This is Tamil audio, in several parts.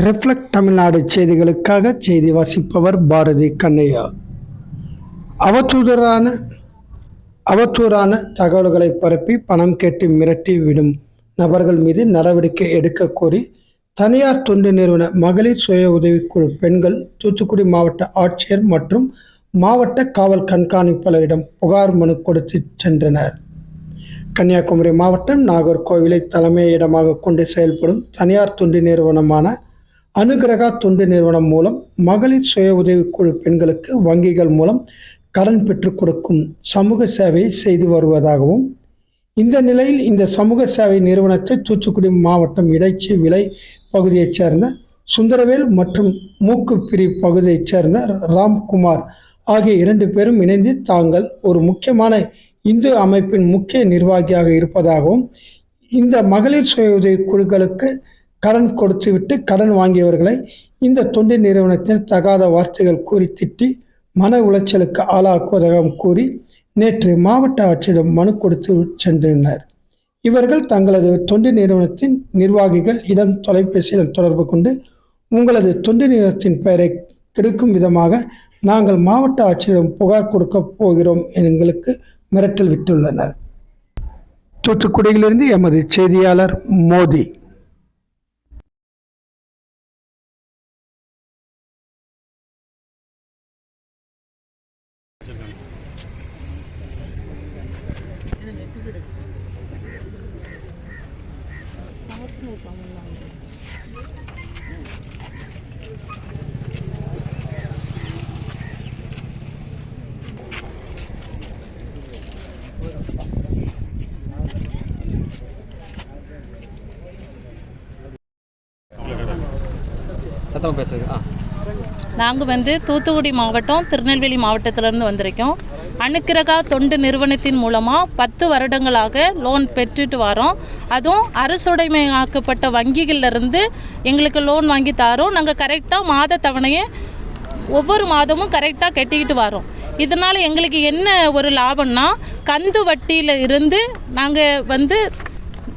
ரிஃப்ளெக்ட் தமிழ்நாடு செய்திகளுக்காக செய்தி வாசிப்பவர் பாரதி கண்ணையா. அவதூதரான அவதூறான தகவல்களை பரப்பி பணம் கேட்டு மிரட்டி விடும் நபர்கள் மீது நடவடிக்கை எடுக்க கோரி தனியார் தொண்டு நிறுவன மகளிர் சுய உதவிக்குழு பெண்கள் தூத்துக்குடி மாவட்ட ஆட்சியர் மற்றும் மாவட்ட காவல் கண்காணிப்பாளரிடம் புகார் மனு கொடுத்து சென்றனர். கன்னியாகுமரி மாவட்டம் நாகர்கோவிலை தலைமையிடமாக கொண்டு செயல்படும் தனியார் தொண்டு நிறுவனமான அனுகிரகா தொண்டு நிறுவனம் மூலம் மகளிர் சுய உதவிக்குழு பெண்களுக்கு வங்கிகள் மூலம் கடன் பெற்றுக் கொடுக்கும் சமூக சேவையை செய்து வருவதாகவும் இந்த நிலையில் இந்த சமூக சேவை நிறுவனத்தை தூத்துக்குடி மாவட்டம் இடைச்சி விலை பகுதியைச் சேர்ந்த சுந்தரவேல் மற்றும் மூக்குப்பிரி பகுதியைச் சேர்ந்த ராம்குமார் ஆகிய இரண்டு பேரும் இணைந்து தாங்கள் ஒரு முக்கியமான இந்து அமைப்பின் முக்கிய நிர்வாகியாக இருப்பதாகவும் இந்த மகளிர் சுய உதவி குழுக்களுக்கு கடன் கொடுத்துவிட்டு கடன் வாங்கியவர்களை இந்த தொண்டு நிறுவனத்தின் தகாத வார்த்தைகள் கூறி திட்டி மன உளைச்சலுக்கு ஆளாக்குவதாகவும் கூறி நேற்று மாவட்ட ஆட்சியிடம் மனு கொடுத்து சென்றனர் இவர்கள் தங்களது தொண்டு நிறுவனத்தின் நிர்வாகிகள் இடம் தொலைபேசியில் தொடர்பு கொண்டு உங்களது தொண்டு நிறுவனத்தின் பெயரை கெடுக்கும் விதமாக நாங்கள் மாவட்ட ஆட்சியிடம் புகார் கொடுக்க போகிறோம் எங்களுக்கு மிரட்டல் விட்டுள்ளனர். தூத்துக்குடியிலிருந்து எமது செய்தியாளர் மோதி. நாங்கள் வந்து தூத்துக்குடி மாவட்டம் திருநெல்வேலி மாவட்டத்திலேருந்து வந்திருக்கோம். அணுக்கிரகா தொண்டு நிறுவனத்தின் மூலமாக பத்து வருடங்களாக லோன் பெற்றுட்டு வரோம். அதுவும் அரசுடைமையாக்கப்பட்ட வங்கிகளிலிருந்து எங்களுக்கு லோன் வாங்கி தாரோம். நாங்கள் கரெக்டாக மாத தவணையை ஒவ்வொரு மாதமும் கரெக்டாக கட்டிக்கிட்டு வரோம். இதனால் எங்களுக்கு என்ன ஒரு லாபம்னா கந்து வட்டியில் இருந்து நாங்கள் வந்து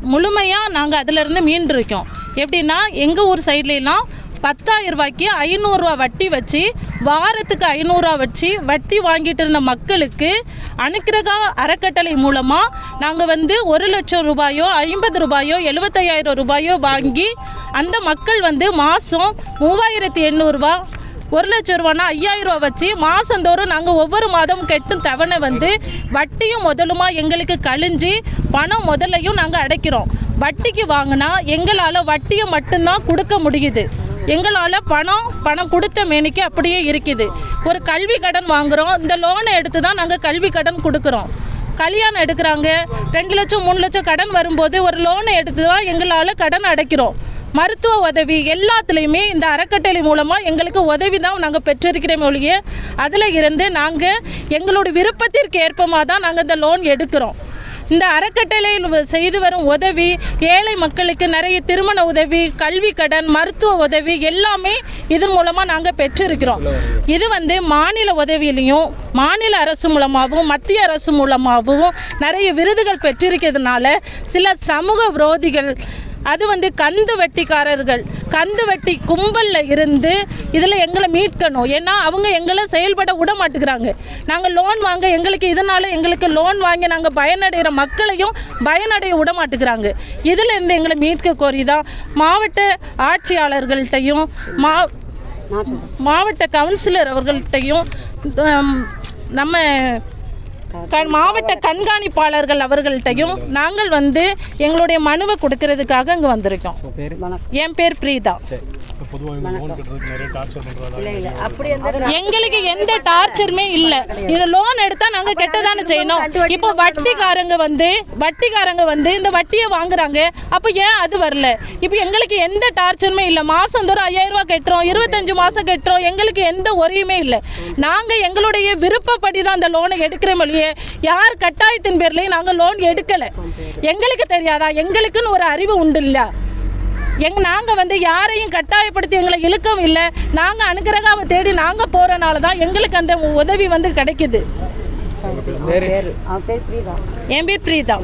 முழுமையாக நாங்கள் அதிலிருந்து மீண்டிருக்கோம். எப்படின்னா எங்கள் ஊர் சைட்லலாம் பத்தாயிரம் ரூபாய்க்கு ஐநூறுரூவா வட்டி வச்சு வாரத்துக்கு ஐநூறுரூவா வச்சு வட்டி வாங்கிட்டு இருந்த மக்களுக்கு அனுக்கிரகா அறக்கட்டளை மூலமாக நாங்கள் வந்து ஒரு லட்சம் ரூபாயோ ஐம்பது ரூபாயோ எழுபத்தையாயிரம் ரூபாயோ வாங்கி அந்த மக்கள் வந்து மாதம் மூவாயிரத்தி எண்ணூறுரூவா ஒரு லட்சம் ரூபானா ஐயாயிரம் ரூபா வச்சு மாதந்தோறும் நாங்கள் ஒவ்வொரு மாதமும் கெட்டும் தவணை வந்து வட்டியும் முதலுமா எங்களுக்கு கழிஞ்சு பணம் முதலையும் நாங்கள் அடைக்கிறோம். வட்டிக்கு வாங்கினா எங்களால் வட்டியை மட்டும்தான் கொடுக்க முடியுது. எங்களால் பணம் பணம் கொடுத்த மேனிக்கு அப்படியே இருக்குது. ஒரு கல்வி கடன் வாங்குகிறோம் இந்த லோனை எடுத்து தான் நாங்கள் கல்வி கடன் கொடுக்குறோம். கல்யாணம் எடுக்கிறாங்க. ரெண்டு லட்சம் மூணு லட்சம் கடன் வரும்போது ஒரு லோனை எடுத்து தான் எங்களால் கடன் அடைக்கிறோம். மருத்துவ உதவி எல்லாத்துலேயுமே இந்த அறக்கட்டளை மூலமாக எங்களுக்கு உதவி தான் நாங்கள் பெற்றிருக்கிறோம் ஒழிய அதில் இருந்து நாங்கள் எங்களோட விருப்பத்திற்கு ஏற்பமாக தான் நாங்கள் இந்த லோன் எடுக்கிறோம். இந்த அறக்கட்டளையில் செய்து வரும் உதவி ஏழை மக்களுக்கு நிறைய திருமண உதவி கல்வி கடன் மருத்துவ உதவி எல்லாமே இதன் மூலமாக நாங்கள் பெற்றிருக்கிறோம். இது வந்து மாநில உதவியிலையும் மாநில அரசு மூலமாகவும் மத்திய அரசு மூலமாகவும் நிறைய விருதுகள் பெற்றிருக்கிறதுனால சில சமூக விரோதிகள் அது வந்து கந்து வெட்டிக்காரர்கள். கந்து வெட்டி கும்பலில் இருந்து இதில் எங்களை மீட்கணும். ஏன்னா அவங்க எங்களை செயல்பட விட மாட்டேங்கிறாங்க. நாங்கள் லோன் வாங்க எங்களுக்கு இதனால் எங்களுக்கு லோன் வாங்கி நாங்கள் பயனடைகிற மக்களையும் பயனடைய விட மாட்டேங்கிறாங்க. இதில் இருந்து எங்களை மீட்க கோரி தான் மாவட்ட ஆட்சியாளர்கள்ட்டையும் மா மாவட்ட கவுன்சிலர் அவர்கள்ட்டையும் நம்ம மாவட்ட கண்காணிப்பாளர்கள் அவர்கள்ட்டையும் நாங்கள் வந்து எங்களுடைய மனுவை கொடுக்கறதுக்காக இங்கே வந்திருக்கோம். என் பேர் பிரீதா. எங்களுக்கு எந்த டார்ச்சருமே இல்லை. இது லோன் எடுத்தா நாங்க கெட்டதானே செய்யணும். இப்போ வட்டிக்காரங்க வந்து வட்டிக்காரங்க வந்து இந்த வட்டியை வாங்குறாங்க. அப்போ ஏன் அது வரல? இப்போ எங்களுக்கு எந்த டார்ச்சருமே இல்லை. மாசந்தோறும் ஐயாயிரம் ரூபாய் கட்டுறோம். இருபத்தஞ்சு மாசம் கட்டுறோம். எங்களுக்கு எந்த ஒரியுமே இல்லை. நாங்க எங்களுடைய விருப்பப்படி தான் அந்த லோனை எடுக்கிறோம் யார் கட்டாயத்தின் பேர்லயும் நாங்க லோன் எடுக்கல. எங்களுக்கு தெரியாதா? எங்களுக்குன்னு ஒரு அறிவு உண்டு இல்ல. எங் நாங்கள் வந்து யாரையும் கட்டாயப்படுத்தி எங்களை இழுக்கவும் இல்லை. நாங்கள் அனுகிரகாவை தேடி நாங்கள் போகிறனால தான் எங்களுக்கு அந்த உதவி வந்து கிடைக்குது. என் பேர் பிரீதா.